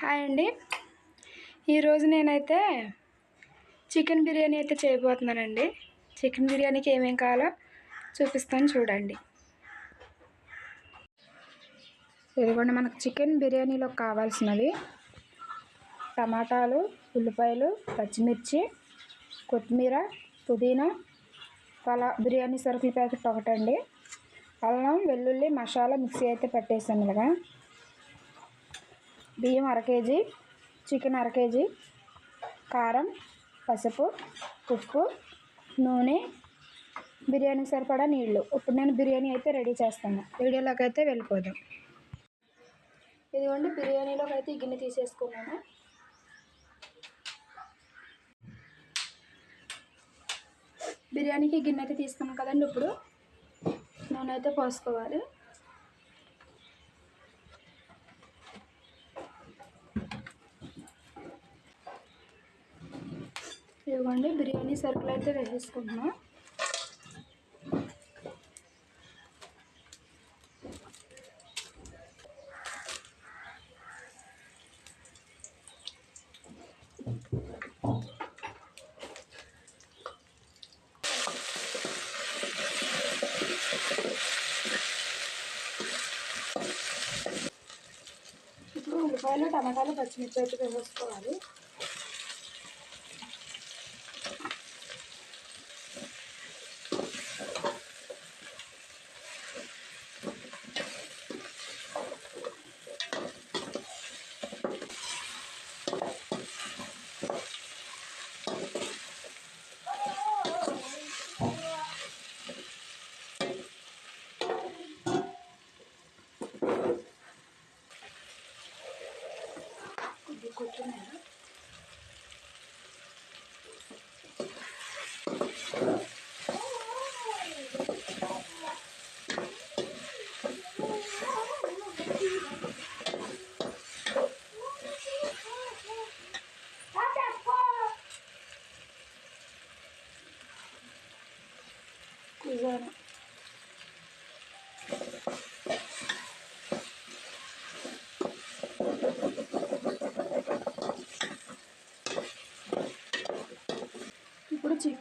Hi అండి. ఈరోజు నేనైతే చికెన్ బిర్యానీ అయితే చేయబోతున్నానండి. చికెన్ బిర్యానీకి ఏమేం కావాలో చూపిస్తాను చూడండి. ఇదిగోండి మనకు చికెన్ బిర్యానీలో కావాల్సినవి టమాటాలు ఉల్లిపాయలు పచ్చిమిర్చి కొత్తిమీర పుదీనా పలా బిర్యానీ సరుకుల ప్యాకెట్ ఒకటండి. అల్లం వెల్లుల్లి మసాలా మిక్సీ అయితే పట్టేసాను ఇలాగా. బియ్యం అర కేజీ చికెన్ అర కేజీ కారం పసుపు ఉప్పు నూనె బిర్యానీకి సరిపడా నీళ్ళు ఇప్పుడు నేను బిర్యానీ అయితే రెడీ చేస్తాను. వీడియోలోకి అయితే వెళ్ళిపోదాం. ఇదిగోండి బిర్యానీలోకి అయితే ఈ గిన్నె తీసేసుకున్నాను. బిర్యానీకి గిన్నె అయితే తీసుకున్నాం కదండి ఇప్పుడు. నూనె అయితే పోసుకోవాలి. ఇవ్వండి. బిర్యానీ సరుకులు అయితే వేసేసుకుంటున్నాం. ఇప్పుడు ఉల్లిపాయలు టమాటాలు పచ్చిమిర్చి అయితే వేసుకోవాలి Thank you.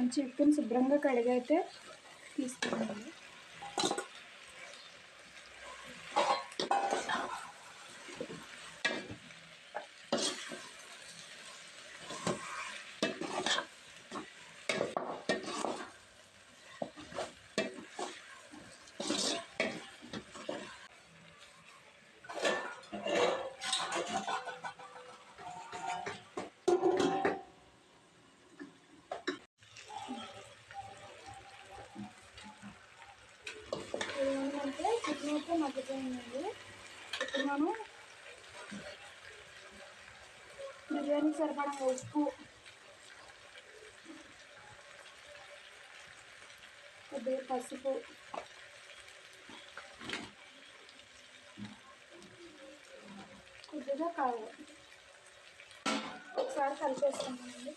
ఇప్పుడు చికెన్ శుభ్రంగా కడిగైతే తీసుకున్నాను Thank you. బిర్యానీ ఉప్పు కొద్దిగా పసుపు కొద్దిగా కావాలి ఒకసారి కలిపేసుకుంటామండి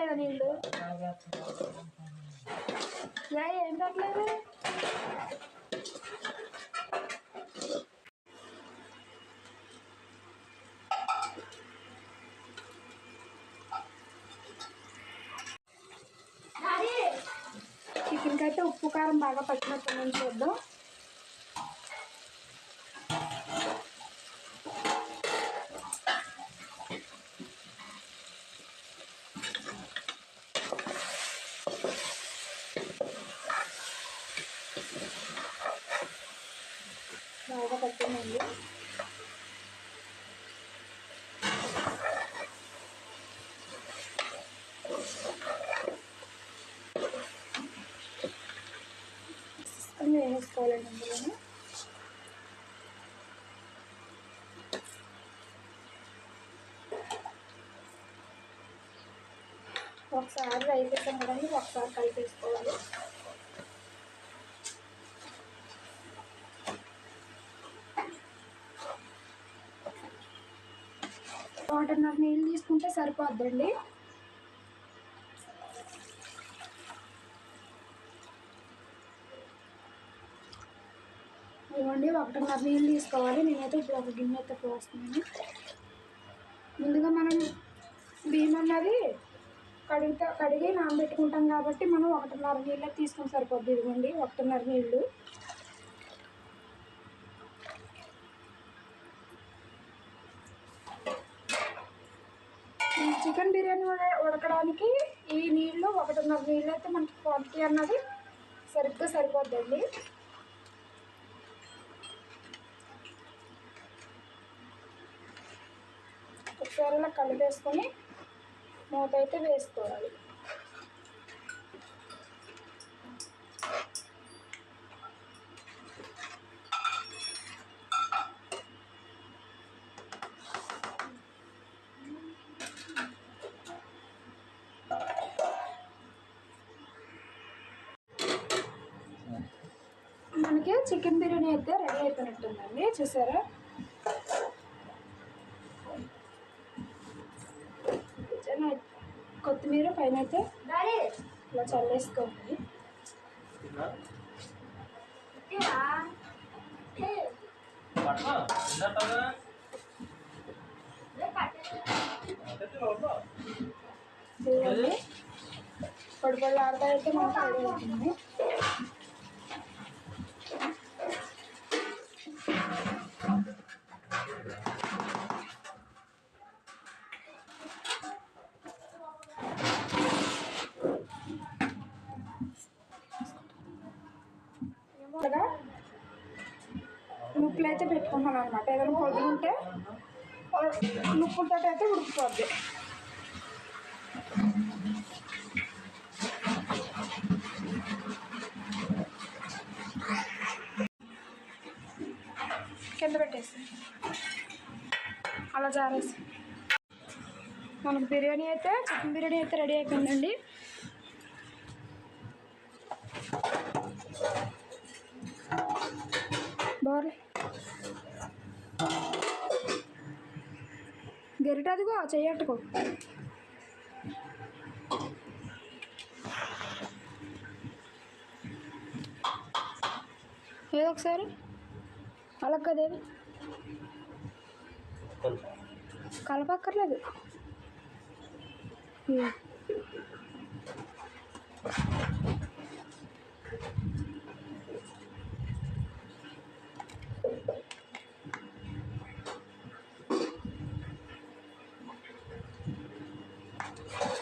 పెట్టలేదా నీళ్ళు? యా ఏం పెట్టలేదు చికెన్కి అయితే ఉప్పు కారం బాగా పట్టినట్టు నుంచి చూద్దాం. బాగా పట్టిందండి. అన్నీ వేసుకోవాలండి అందులోనే ఒకసారి రైస్ వేసాం కదండి ఒకసారి కలిపేసుకోవాలి. నీళ్ళు తీసుకుంటే సరిపోద్దండి. ఇవ్వండి ఒకటిన్నర నీళ్ళు తీసుకోవాలి. నేనైతే ఇప్పుడు ఒక గిన్నె అయితే పోస్తున్నాను. ముందుగా మనం బియ్యం అన్నది కడిగితే కడిగి నానబెట్టుకుంటాం కాబట్టి మనం ఒకటిన్నర నీళ్ళే తీసుకొని సరిపోద్ది. ఇదిగోండి ఒకటిన్నర నీళ్ళు. చికెన్ బిర్యానీ ఉడకడానికి ఈ నీళ్ళు ఒకటిన్నర నీళ్ళు అయితే మనకి క్వాంటిటీ అన్నది సరిగ్గా సరిపోద్దండి. ఒకసారి ఇలా కలిపేసుకొని మూత అయితే వేసుకోవాలి మనకి చికెన్ బిర్యానీ అయితే రెడీ అయిపోయినట్టుందండి. చూసారా? నిజంగా కొత్తిమీర పైన అయితే ఇలా చల్లేసుకోండి. చూడండి పొడి పొడి ఆడతా అయితే మనకు రెడీ అవుతుంది ఇలాగా నుప్పులు అయితే పెట్టుకుంటాను అనమాట ఏదైనా పొద్దు ఉంటే నుప్పులతో అయితే ఉడికిపోద్ది కింద పెట్టేసి. అలా జారేసి. మనకు బిర్యానీ అయితే చికెన్ బిర్యానీ అయితే రెడీ అయిపోయిందండి. బాగా గరిట చెయ్యట్టుకో ఏదో ఒకసారి అలా కలపక్కర్లేదు. ఏ-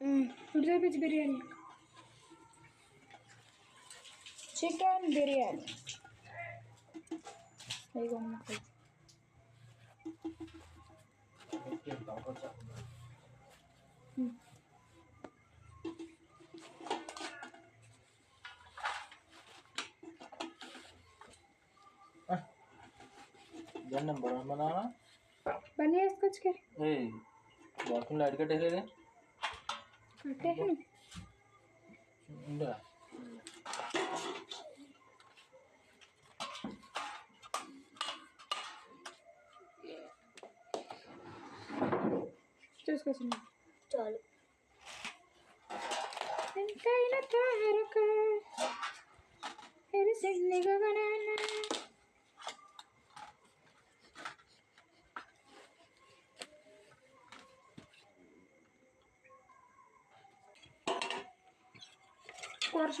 ఉమ్, ఇప్పుడు చూపించి బిర్యానీ చికెన్ బిర్యానీ ఇదిగో ముక్కలు. ఉమ్. దాన్ని నెంబర్ మన బన్నీ వేసుకొచ్చుకే ఏ బాత్రూంలో అడిగట్టేసేది కట్టేసాను ఉందా చూసుకొచ్చింది చాలు ఎంతైనా తారక ఎరిసింది గగనాన aku harus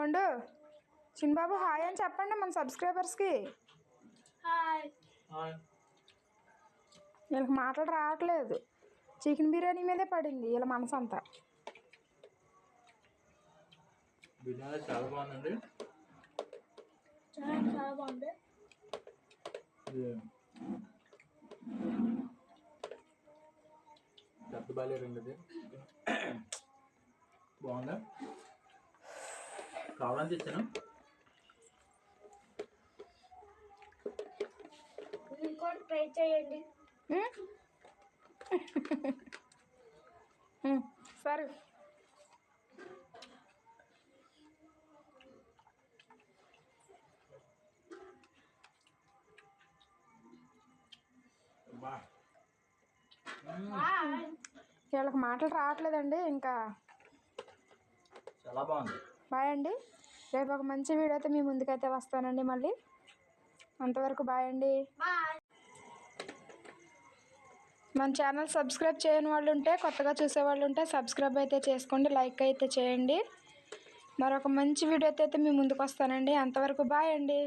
పండు చిన్నబాబు హాయ్ అని చెప్పండి మన సబ్స్క్రైబర్స్కి. హాయ్. వీళ్ళకి మాటలు రావట్లేదు. చికెన్ బిర్యానీ మీదే పడింది వీళ్ళ మనసు అంతా బిర్యానీ చాలా బాగుందండి. చాలా చాలా బాగుంది. ఇది పెద్ద బాలే రెండుది. బాగుందా? కావాలని తెచ్చాను. ట్రై చేయండి. సరే. వీళ్ళకి మాటలు రావట్లేదండి ఇంకా. చాలా బాగుంది. బాయ్ అండి. రేపు ఒక మంచి వీడియోతో మీ ముందుకైతే వస్తానండి మళ్ళీ. అంతవరకు బాయ్ అండి. మన ఛానల్ సబ్స్క్రైబ్ చేయని వాళ్ళు ఉంటే కొత్తగా చూసే వాళ్ళు ఉంటే సబ్స్క్రైబ్ అయితే చేసుకోండి లైక్ అయితే చేయండి. మరొక మంచి వీడియోతో అయితే మీ ముందుకు వస్తానండి. అంతవరకు బాయ్ అండి.